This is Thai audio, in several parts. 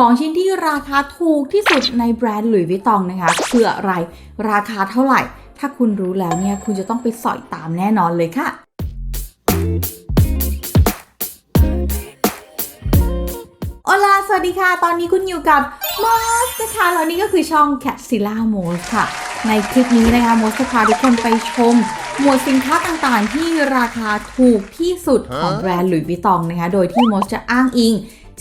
ของชิ้นที่ราคาถูกที่สุดในแบรนด์หลุยส์วิตตองนะคะคืออะไรราคาเท่าไหร่ ถ้าคุณรู้แล้วเนี่ยคุณจะต้องไปสอยตามแน่นอนเลยค่ะโอลาสวัสดีค่ะ ตอนนี้คุณอยู่กับมอสนะคะแล้วนี่ก็คือช่อง c a t z i l l a m o s ค่ะ ในคลิปนี้นะคะมอสจะพาทุกคนไปชม หมวดสินค้าต่างๆ ที่ราคาถูกที่สุดของแบรนด์หลุยส์วิตตองนะคะ โดยที่มอสจะอ้างอิง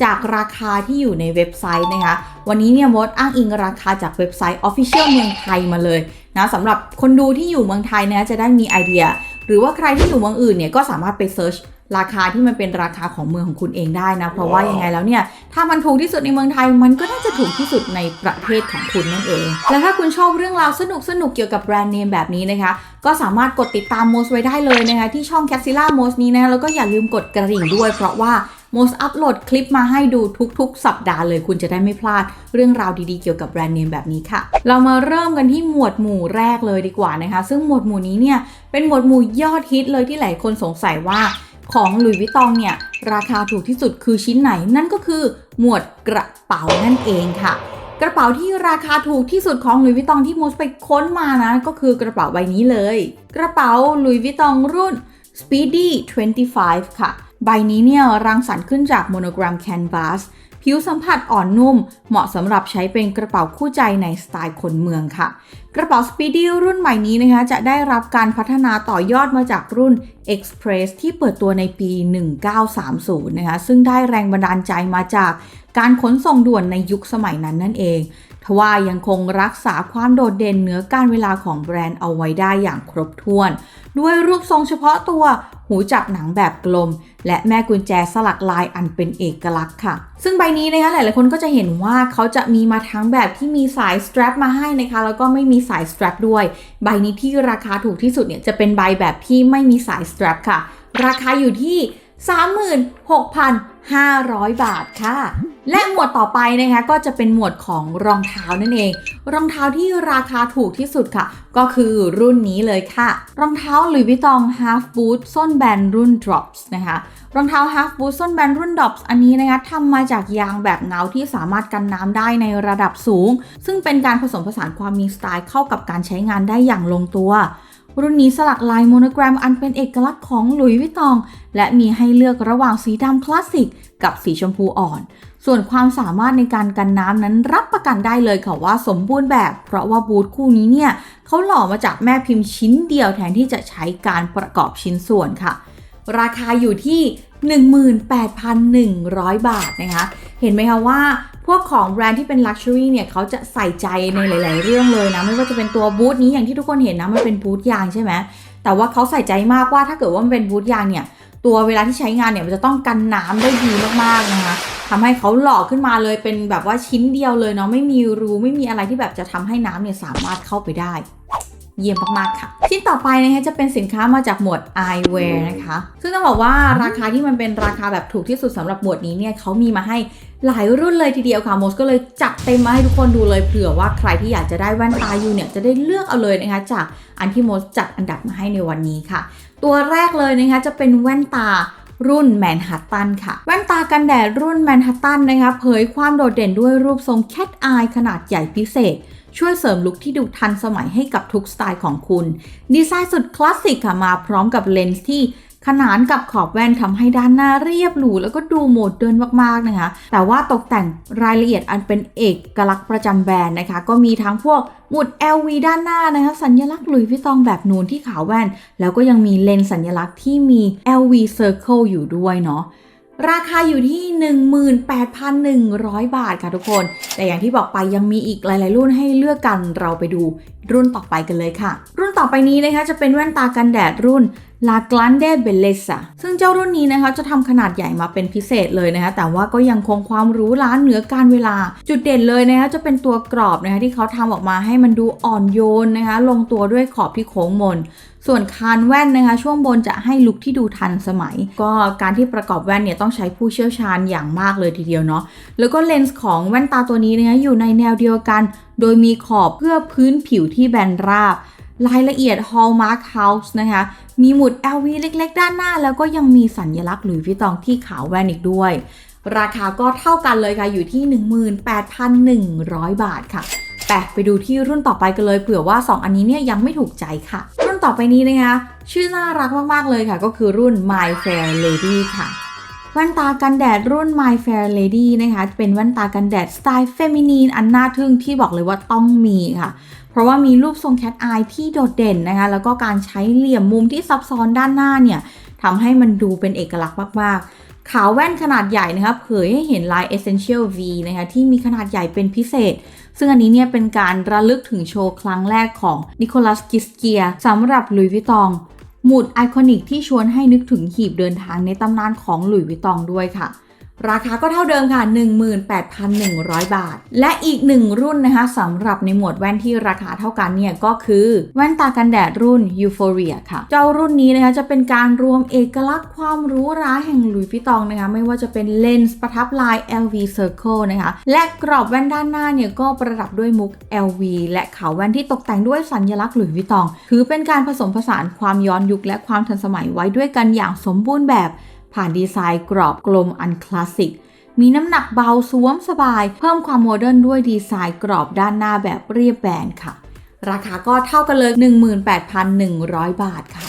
จากราคาที่อยู่ในเว็บไซต์นะคะ วันนี้เนี่ยมดอ้างอิงราคาจากเว็บไซต์ Official เมืองไทยมาเลยนะสำหรับคนดูที่อยู่เมืองไทยนะจะได้มีไอเดีย หรือว่าใครที่อยู่เมืองอื่นเนี่ยก็สามารถไปเซิร์ชราคาที่มันเป็นราคาของเมืองของคุณเองได้นะ เพราะว่ายังไงแล้วเนี่ย ถ้ามันถูกที่สุดในเมืองไทย มันก็น่าจะถูกที่สุดในประเทศของคุณนั่นเอง และถ้าคุณชอบเรื่องราวสนุกสนุกเกี่ยวกับแบรนด์เนมแบบนี้นะคะ ก็สามารถกดติดตามโมสไว้ได้เลยนะคะ ที่ช่อง c a p s i l a m o s นี้นะแล้วก็อย่าลืมกดกระดิ่งด้วย เพราะว่า โมสอัปโหลดคลิปมาให้ดูทุกๆ สัปดาห์เลยคุณจะได้ไม่พลาด เรื่องราวดีๆเกี่ยวกับแบรนด์เนมแบบนี้ค่ะ เรามาเริ่มกันที่หมวดหมู่แรกเลยดีกว่านะคะ ซึ่งหมวดหมู่นี้เนี่ยเป็นหมวดหมู่ยอดฮิตเลยที่หลายคนสงสัยว่าของหลุยส์วิตตองเนี่ยราคาถูกที่สุดคือชิ้นไหนนั่นก็คือ หมวดกระเป๋านั่นเองค่ะ กระเป๋าที่ราคาถูกที่สุดของหลุยส์วิตตองที่โมสไปค้นมานะ ก็คือกระเป๋าใบนี้เลย กระเป๋าหลุยส์วิตตองรุ่น Speedy 25 ค่ะ ใบนี้เนี่ยรังสรรค์ขึ้นจากโมโนกร m มแคนวาสผิวสัมผัสอ่อนนุ่ม เหมาะสำหรับใช้เป็นกระเป๋าคู่ใจในสไตล์คนเมืองค่ะ กระเป๋า Speedy รุ่นใหม่นี้นะคะ จะได้รับการพัฒนาต่อยอดมาจากรุ่น Express ที่เปิดตัวในปี 1930 นะคะ ซึ่งได้แรงบันดาลใจมาจากการขนส่งด่วนในยุคสมัยนั้นนั่นเอง ทว่ายังคงรักษาความโดดเด่นเหนือการเวลาของแบรนด์เอาไว้ได้อย่างครบถ้วน ด้วยรูปทรงเฉพาะตัว หูจับหนังแบบกลม และแม่กุญแจสลักลายอันเป็นเอกลักษณ์ค่ะ ซึ่งใบนี้นะคะหลายๆคนก็จะเห็นว่าเขาจะมีมาทั้งแบบที่มีสายสตร p มาให้นะคะ แล้วก็ไม่มีสายสตร p ด้วย ใบนี้ที่ราคาถูกที่สุดเนี่ยจะเป็นใบแบบที่ไม่มีสายสตร p ค่ะ ราคาอยู่ที่ 500 บาทค่ะ และหมวดต่อไปนะคะก็จะเป็นหมวดของรองเท้านั่นเอง รองเท้าที่ราคาถูกที่สุดค่ะ ก็คือรุ่นนี้เลยค่ะ รองเท้าหลุยส์วิตตอง Half Boot ส้นแบนรุ่น Drops นะคะรองเท้า Half Boot ส้นแบนรุ่น Drops อันนี้นะคะทำมาจากยางแบบเงาที่สามารถกันน้ำได้ในระดับสูง ซึ่งเป็นการผสมผสานความมีสไตล์เข้ากับการใช้งานได้อย่างลงตัว รุ่นนี้สลักลายโมโนแกรมอันเป็นเอกลักษณ์ของหลุยส์วิตตอง และมีให้เลือกระหว่างสีดำคลาสสิกกับสีชมพูอ่อน ส่วนความสามารถในการกันน้ำนั้นรับประกันได้เลยค่ะว่าสมบูรณ์แบบ เพราะว่าบูทคู่นี้เนี่ยเขาหล่อมาจากแม่พิมพ์ชิ้นเดียวแทนที่จะใช้การประกอบชิ้นส่วนค่ะ ราคาอยู่ที่ 18,100 บาทนะคะ เห็นไหมคะว่าพวกของแบรนด์ที่เป็น Luxury เนี่ยเขาจะใส่ใจในหลาย ๆ เรื่องเลยนะ ไม่ว่าจะเป็นตัวบูธนี้อย่างที่ทุกคนเห็นนะมันเป็นบูธยางใช่ไหมแต่ว่าเขาใส่ใจมากว่าถ้าเกิดว่ามันเป็นบูธยางเนี่ยตัวเวลาที่ใช้งานเนี่ยมันจะต้องกันน้ำได้ดีมาก ๆ นะคะทำให้เขาหล่อขึ้นมาเลยเป็นแบบว่าชิ้นเดียวเลยเนาะไม่มีรูไม่มีอะไรที่แบบจะทำให้น้ำเนี่ยสามารถเข้าไปได้ เยี่ยมมากๆค่ะ ชิ้นต่อไปนะคะจะเป็นสินค้ามาจากหมวด eyewear นะคะ ซึ่งต้องบอกว่าราคาที่มันเป็นราคาแบบถูกที่สุดสำหรับหมวดนี้เนี่ยเขามีมาให้หลายรุ่นเลยทีเดียวค่ะโมสก็เลยจัดเต็มมาให้ทุกคนดูเลยเผื่อว่าใครที่อยากจะได้แว่นตาอยู่เนี่ยจะได้เลือกเอาเลยนะคะจากอันที่โมสจัดอันดับมาให้ในวันนี้ค่ะ ตัวแรกเลยนะคะจะเป็นแว่นตารุ่นแมนฮัตตันค่ะ แว่นตากันแดดรุ่นแมนฮัตตันนะคะเผยความโดดเด่นด้วยรูปทรงแคทอายขนาดใหญ่พิเศษ ช่วยเสริมลุคที่ดูทันสมัยให้กับทุกสไตล์ของคุณ ดีไซน์สุดคลาสสิกค่ะมาพร้อมกับเลนส์ที่ขนานกับขอบแว่นทำให้ด้านหน้าเรียบหรูแล้วก็ดูโมเดิร์นมากๆนะคะ แต่ว่าตกแต่งรายละเอียดอันเป็นเอกลักษณ์ประจำแบรนด์นะคะ ก็มีทั้งพวกหมุด LV ด้านหน้านะคะ สัญลักษณ์หลุยส์วิตตองแบบนูนที่ขาวแว่น แล้วก็ยังมีเลนส์สัญลักษณ์ที่มี LV Circle อยู่ด้วยเนาะ ราคาอยู่ที่ 18,100 บาทค่ะทุกคน แต่อย่างที่บอกไปยังมีอีกหลาย ๆ รุ่นให้เลือกกันเราไปดูรุ่นต่อไปกันเลยค่ะ รุ่นต่อไปนี้นะคะจะเป็นแว่นตากันแดดรุ่น La Grande Bellezza ซึ่งเจ้ารุ่นนี้นะคะจะทำขนาดใหญ่มาเป็นพิเศษเลยนะคะ แต่ว่าก็ยังคงความรู้ล้านเหนือการเวลา จุดเด่นเลยนะคะจะเป็นตัวกรอบนะคะที่เขาทำออกมาให้มันดูอ่อนโยนนะคะลงตัวด้วยขอบที่โค้งมน ส่วนคานแว่นนะคะ ช่วงบนจะให้ลุคที่ดูทันสมัย ก็การที่ประกอบแว่นเนี่ยต้องใช้ผู้เชี่ยวชาญอย่างมากเลยทีเดียวเนาะ แล้วก็เลนส์ของแว่นตาตัวนี้นะคะอยู่ในแนวเดียวกัน โดยมีขอบเพื่อพื้นผิวที่แบนราบ รายละเอียด Hallmark House นะคะ มีหมุด LV เล็กๆ ด้านหน้า แล้วก็ยังมีสัญลักษณ์หลุยส์วิตตองที่ขาวแว่นอีกด้วย ราคาก็เท่ากันเลยค่ะ อยู่ที่ 18,100 บาทค่ะแปะไปดูที่รุ่นต่อไปกันเลยเผื่อว่า 2 อันนี้เนี่ยยังไม่ถูกใจค่ะ รุ่นต่อไปนี้นะคะ ชื่อน่ารักมาก ๆ เลยค่ะ ก็คือรุ่น My Fair Lady ค่ะ แว่นตากันแดดรุ่น My Fair Lady นะคะ เป็นแว่นตากันแดดสไตล์เฟมินีนอันน่าทึ่งที่บอกเลยว่าต้องมีค่ะ เพราะว่ามีรูปทรงแคทอายที่โดดเด่นนะคะ แล้วก็การใช้เหลี่ยมมุมที่ซับซ้อนด้านหน้าเนี่ยทำให้มันดูเป็นเอกลักษณ์มากๆ ขาวแว่นขนาดใหญ่นะคะเผยให้เห็นลาย Essential V นะคะที่มีขนาดใหญ่เป็นพิเศษ ซึ่งอันนี้เนี่ยเป็นการระลึกถึงโชว์ครั้งแรกของนิโคลัสกิสเกียสำหรับลุยวิตอง หมุดไอคอนิกที่ชวนให้นึกถึงหีบเดินทางในตำนานของหลุยส์วิตตองด้วยค่ะ ราคาก็เท่าเดิมค่ะ 18,100 บาท และอีกหนึ่งรุ่นนะคะสำหรับในหมวดแว่นที่ราคาเท่ากันเนี่ยก็คือ แว่นตากันแดดรุ่น Euphoria ค่ะ เจ้ารุ่นนี้นะคะจะเป็นการรวมเอกลักษณ์ความหรู้ราแห่งหลุยส์วิตตองนะคะ ไม่ว่าจะเป็นเลนส์ประทับลาย LV Circle นะคะ และกรอบแว่นด้านหน้าเนี่ยก็ประดับด้วยมุก LV และขาแว่นที่ตกแต่งด้วยสัญลักษณ์หลุยส์วิตอง ถือเป็นการผสมผสานความย้อนยุคและความทันสมัยไว้ด้วยกันอย่างสมบูรณ์แบบ ผ่านดีไซน์กรอบกลมอันคลาสสิก มีน้ำหนักเบาสวมสบาย เพิ่มความโมเดิร์นด้วยดีไซน์กรอบด้านหน้าแบบเรียบแบนค่ะ ราคาก็เท่ากันเลย 18,100 บาทค่ะ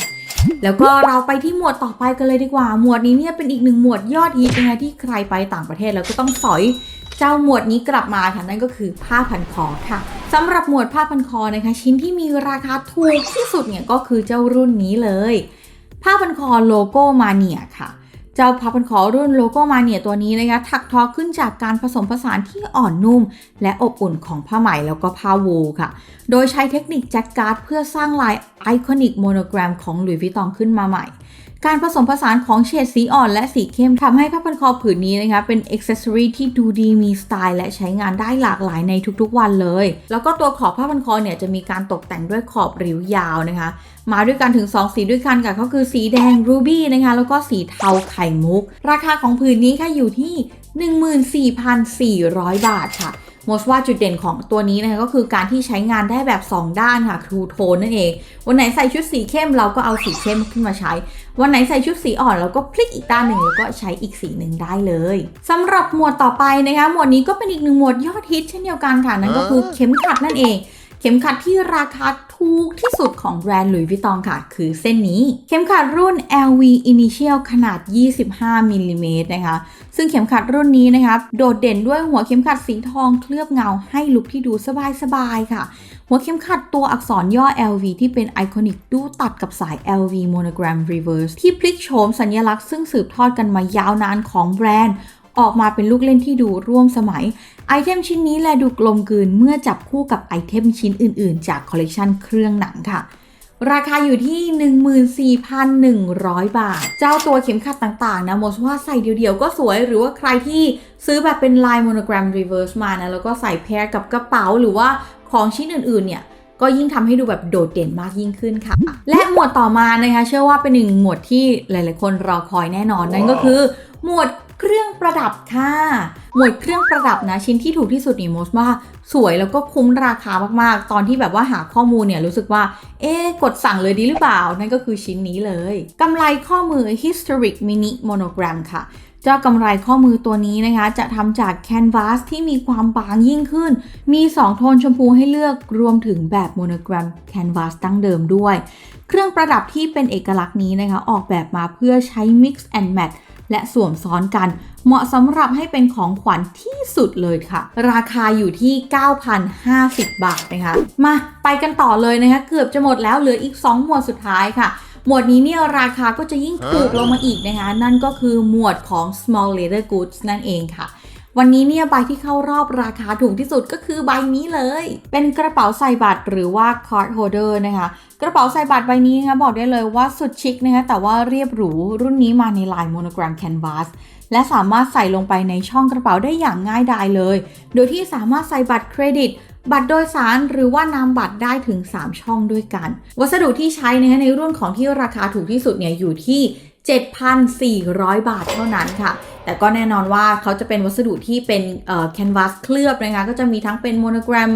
แล้วก็เราไปที่หมวดต่อไปกันเลยดีกว่า หมวดนี้เนี่ยเป็นอีกหนึ่งหมวดยอดฮิตนะคะที่ใครไปต่างประเทศแล้วก็ต้องสอยเจ้าหมวดนี้กลับมาค่ะนั่นก็คือผ้าพันคอค่ะสำหรับหมวดผ้าพันคอนะคะ ชิ้นที่มีราคาถูกที่สุดเนี่ยก็คือเจ้ารุ่นนี้เลย ผ้าพันคอโลโก้มาเนียค่ะ เจ้าผ้าพันคอรุ่นโลโก้มาเนียตัวนี้นะคะถักทอขึ้นจากการผสมผสานที่อ่อนนุ่ม และอบอุ่นของผ้าไหมแล้วก็ผ้าวูลค่ะ โดยใช้เทคนิคแจ็คการ์ดเพื่อสร้างลายไอคอนิกโมโนแกรมของหลุยส์วิตตองขึ้นมาใหม่ การผสมผสานของเฉดสีอ่อนและสีเข้มทำให้ผ้าพันคอผืนนี้นะคะเป็นอ็อกเซสซอรีที่ดูดีมีสไตล์และใช้งานได้หลากหลายในทุกๆวันเลย แล้วก็ตัวขอบผ้าพันคอเนี่ยจะมีการตกแต่งด้วยขอบริ้วยาวนะคะ มาด้วยกันถึง 2 สีด้วยกันค่ะก็คือสีแดงรูบี้นะคะแล้วก็สีเทาไข่มุก ราคาของผืนนี้ค่ะอยู่ที่ 14,400 บาทค่ะ มสว่าจุดเด่นของตัวนี้นะคะก็คือการที่ใช้งานได้แบบ 2 ด้านค่ะทูโทนนั่นเอง วันไหนใส่ชุดสีเข้มเราก็เอาสีเข้มขึ้นมาใช้ วันไหนใส่ชุดสีอ่อนเราก็พลิกอีกด้านหนึ่งแล้วก็ใช้อีกสีหนึ่งได้เลยสำหรับหมวดต่อไปนะคะหมวดนี้ก็เป็นอีกหนึ่งหมวดยอดฮิตเช่นเดียวกันค่ะนั่นก็คือเข็มขัดนั่นเอง เข็มขัดที่ราคาถูกที่สุดของแบรนด์หลุยส์วิตตองค่ะ คือเส้นนี้ เข็มขัดรุ่น LV Initial ขนาด 25มิลลิเมตรนะคะ ซึ่งเข็มขัดรุ่นนี้นะคะ โดดเด่นด้วยหัวเข็มขัดสีทองเคลือบเงาให้ลุคที่ดูสบายๆค่ะ หัวเข็มขัดตัวอักษรย่อ LV ที่เป็นไอคอนิกดูตัดกับสาย LV Monogram Reverse ที่พลิกโฉมสัญลักษณ์ซึ่งสืบทอดกันมายาวนานของแบรนด์ ออกมาเป็นลูกเล่นที่ดูร่วมสมัย ไอเทมชิ้นนี้แลดูกลมกลืนเมื่อจับคู่กับไอเทมชิ้นอื่นๆ จากคอลเลกชันเครื่องหนังค่ะ ราคาอยู่ที่ 14,100 บาท เจ้าตัวเข็มขัดต่างๆ นะโมสว่าใส่เดี่ยวๆ ก็สวยหรือว่าใครที่ซื้อแบบเป็นลายโมโนแกรมรีเวิร์สมานะแล้วก็ใส่แพรกับกระเป๋าหรือว่าของชิ้นอื่นๆเนี่ยก็ยิ่งทำให้ดูแบบโดดเด่นมากยิ่งขึ้นค่ะ และหมวดต่อมานะคะ เชื่อว่าเป็นหนึ่งหมวดที่หลาย ๆ คนรอคอยแน่นอน นั่นก็คือ หมวด เครื่องประดับค่ะ หมวดเครื่องประดับนะชิ้นที่ถูกที่สุดนี่มสว่าสวยแล้วก็คุ้มราคามากๆ ตอนที่แบบว่าหาข้อมูลเนี่ยรู้สึกว่า เอ๊กดสั่งเลยดีหรือเปล่า นั่นก็คือชิ้นนี้เลยกำไรข้อมือ Historic Mini Monogram ค่ะเจ้ากำไรข้อมือตัวนี้นะคะ จะทำจากแคนวาสที่มีความบางยิ่งขึ้น มี 2 โทนชมพูให้เลือกรวมถึงแบบโมโนแกรมแคนวาสตั้งเดิมด้วย เครื่องประดับที่เป็นเอกลักษณ์นี้นะคะ ออกแบบมาเพื่อใช้ Mix and Match และสวมซ้อนกัน เหมาะสำหรับให้เป็นของขวัญที่สุดเลยค่ะ ราคาอยู่ที่ 9,050 บาทนะคะ มาไปกันต่อเลยนะคะเกือบจะหมดแล้วเหลืออีก 2 หมวดสุดท้ายค่ะหมวดนี้เนี่ยราคาก็จะยิ่งถูกลงมาอีกนะคะ นั่นก็คือหมวดของ small leather goods นั่นเองค่ะ วันนี้เนี่ยใบที่เข้ารอบราคาถูกที่สุดก็คือใบนี้เลย เป็นกระเป๋าใส่บัตรหรือว่า card holder นะคะ กระเป๋าใส่บัตรใบนี้นะคะบอกได้เลยว่าสุดชิคนะคะแต่ว่าเรียบหรูรุ่นนี้มาในลาย monogram canvas และสามารถใส่ลงไปในช่องกระเป๋าได้อย่างง่ายดายเลย โดยที่สามารถใส่บัตรเครดิตบัตรโดยสารหรือว่านามบัตรได้ถึง 3 ช่องด้วยกัน วัสดุที่ใช้นะะในรุ่นของที่ราคาถูกที่สุดเนี่ยอยู่ที่ 7,400 บาทเท่านั้นค่ะ แต่ก็แน่นอนว่าเขาจะเป็นวัสดุที่เป็นแคนวาสเคลือบนะคะก็จะมีทั้งเป็นโมโนแกรม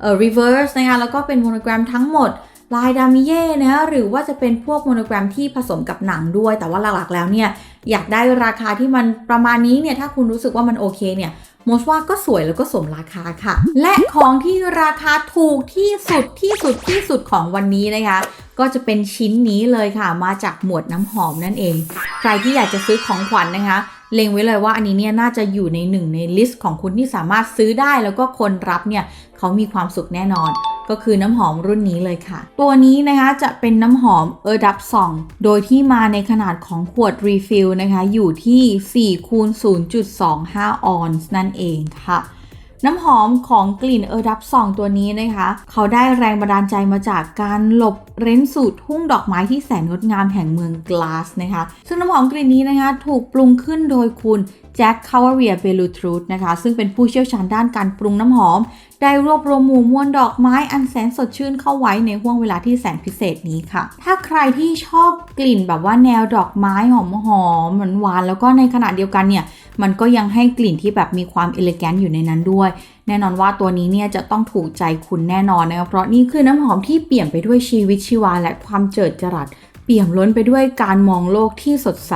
เอ่อรีเวิร์สนะคะแล้วก็เป็นโมโนแกรมทั้งหมดลายดามิเย่นะคะหรือว่าจะเป็นพวกโมโนแกรมที่ผสมกับหนังด้วย แต่ว่าหลักๆแล้วเนี่ยอยากได้ราคาที่มันประมาณนี้เนี่ยถ้าคุณรู้สึกว่ามันโอเคเนี่ยมสว่าก็สวยแล้วก็สมราคาค่ะ และของที่ราคาถูกที่สุดที่สุดที่สุดของวันนี้นะคะ ก็จะเป็นชิ้นนี้เลยค่ะ มาจากหมวดน้ำหอมนั่นเอง ใครที่อยากจะซื้อของขวัญนนะคะ เล็งไว้เลยว่าอันนี้เนี่ยน่าจะอยู่ในหนึ่งในลิสต์ของคุณที่สามารถซื้อได้แล้วก็คนรับเนี่ยเขามีความสุขแน่นอน ก็คือน้ำหอมรุ่นนี้เลยค่ะ ตัวนี้นะคะจะเป็นน้ำหอมเออดับซองโดยที่มาในขนาดของขวดรีฟิลนะคะ อยู่ที่4คูณ0.25 ออนซ์นั่นเองค่ะ น้ำหอมของกลิ่นเออดับซองตัวนี้นะคะ เขาได้แรงบันดาลใจมาจากการหลบเร้นสูตรทุ่งดอกไม้ที่แสนงดงามแห่งเมืองกลาสนะคะ ซึ่งน้ำหอมกลิ่นนี้นะคะ ถูกปรุงขึ้นโดยคุณแจ็คคาวเรียเบลูทรูดนะคะ ซึ่งเป็นผู้เชี่ยวชาญด้านการปรุงน้ำหอม ได้รวบรวมหมู่มวลดอกไม้อันแสนสดชื่นเข้าไว้ในห่วงเวลาที่แสนพิเศษนี้ค่ะ ถ้าใครที่ชอบกลิ่นแบบว่าแนวดอกไม้หอมหอมหวานๆแล้วก็ในขณะเดียวกันเนี่ย มันก็ยังให้กลิ่นที่แบบมีความเอเลแกนต์อยู่ในนั้นด้วย แน่นอนว่าตัวนี้เนี่ยจะต้องถูกใจคุณแน่นอนนะคะเพราะนี่คือน้ำหอมที่เปี่ยมไปด้วยชีวิตชีวาและความเจิดจรัส เปี่ยมล้นไปด้วยการมองโลกที่สดใส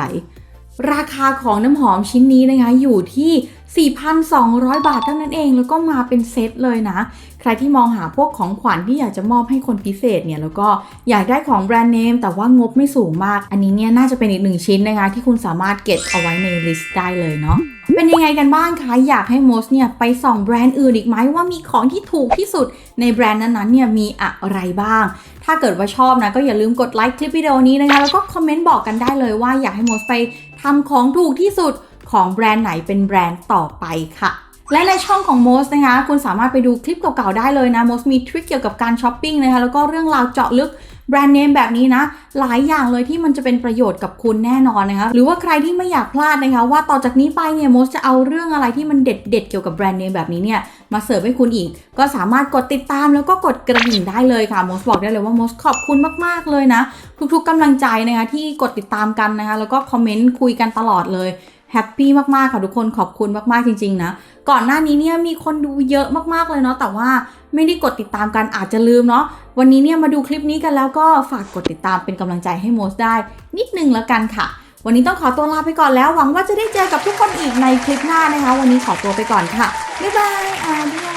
ราคาของน้ำหอมชิ้นนี้นะคะอยู่ที่ 4,200 บาทเท่านั้นเอง แล้วก็มาเป็นเซตเลยนะ ใครที่มองหาพวกของขวัญที่อยากจะมอบให้คนพิเศษเนี่ย แล้วก็อยากได้ของแบรนด์เนมแต่ว่างบไม่สูงมาก อันนี้เนี่ยน่าจะเป็นอีกหนึ่งชิ้นนะคะ ที่คุณสามารถเก็บเอาไว้ในลิสต์ได้เลยเนาะเป็นยังไงกันบ้างคะ อยากให้โมสเนี่ยไปส่องแบรนด์อื่นอีกไหมว่ามีของที่ถูกที่สุดในแบรนด์นั้นๆเนี่ยมีอะไรบ้าง ถ้าเกิดว่าชอบนะก็อย่าลืมกดไลค์คลิปวิดีโอนี้นะคะแล้วก็คอมเมนต์บอกกันได้เลยว่าอยากให้โมสไปทำของถูกที่สุด ของแบรนด์ไหนเป็นแบรนด์ต่อไปค่ะและในช่องของโมสนะคะคุณสามารถไปดูคลิปเก่าๆได้เลยนะโมสมีทริคเกี่ยวกับการช้อปปิ้งนะคะแล้วก็เรื่องราวเจาะลึกแบรนด์เนมแบบนี้นะ หลายอย่างเลยที่มันจะเป็นประโยชน์กับคุณแน่นอนนะคะหรือว่าใครที่ไม่อยากพลาดนะคะ ว่าต่อจากนี้ไปเนี่ยโมสจะเอาเรื่องอะไรที่มันเด็ดๆเกี่ยวกับแบรนด์เนมแบบนี้เนี่ยมาเสิร์ฟให้คุณอีก ก็สามารถกดติดตามแล้วก็กดกระดิ่งได้เลยค่ะโมสบอกได้เลยว่าโมสขอบคุณมากๆเลยนะ ทุกๆกำลังใจนะคะที่กดติดตามกันนะคะแล้วก็คอมเมนต์คุยกันตลอดเลย แฮปปี้มากๆค่ะทุกคนขอบคุณมากๆจริงๆนะ ก่อนหน้านี้เนี่ยมีคนดูเยอะมากๆเลยเนาะแต่ว่าไม่ได้กดติดตามกันอาจจะลืมเนาะวันนี้เนี่ยมาดูคลิปนี้กันแล้วก็ฝากกดติดตามเป็นกำลังใจให้โมสได้ นิดนึงแล้วกันค่ะ วันนี้ต้องขอตัวลาไปก่อนแล้ว หวังว่าจะได้เจอกับทุกคนอีกในคลิปหน้านะคะ วันนี้ขอตัวไปก่อนค่ะบ๊ายบายอาเดีย